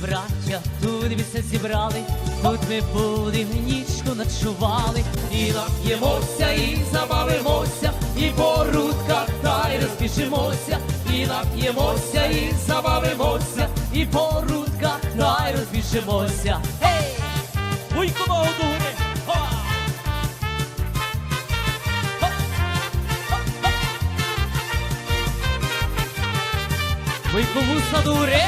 браття, тут все зібрали, тут ми будемо нічку ночували, і нап'ємося, і забавимося, і по рудках та й розпішемося, і нап'ємося, і забавимося, і по рудках та й розпішемося. Гей! Вуйку ногу до гори! Вийкову садуре.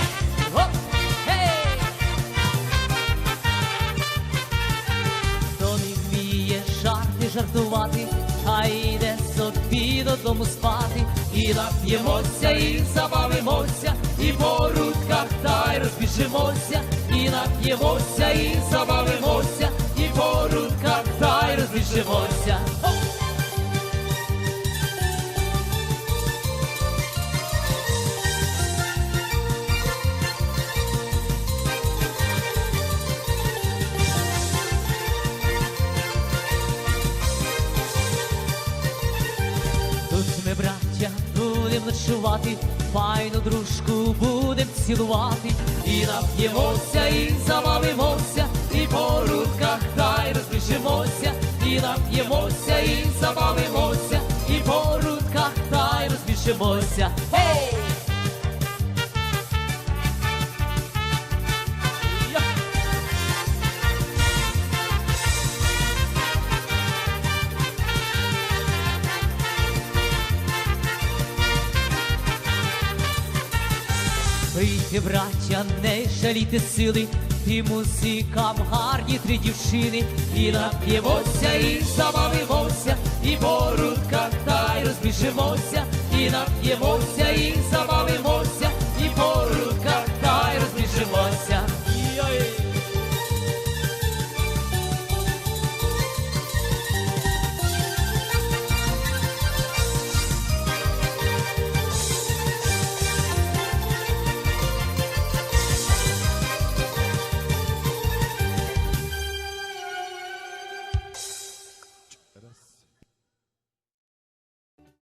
Жартувати, а йде собі додому спати. І нап'ємося, і забавимося, і по рудках та й розбіжимося, і нап'ємося, і забавимося, і по рудках та й розбіжимося. Ночувати, файну дружку будем цілувати, і нап'ємося, і забавимося, і по рудках дай розбіжимося, і нап'ємося, і забавимося, і по рудках дай розбіжимося. розпишемося. Пийте, браття, не жаліти сили, і музикам гарні три дівчини, і нап'ємося, і забавимося, і по рудках та й розбіжимося, і нап'ємося, і забавимося.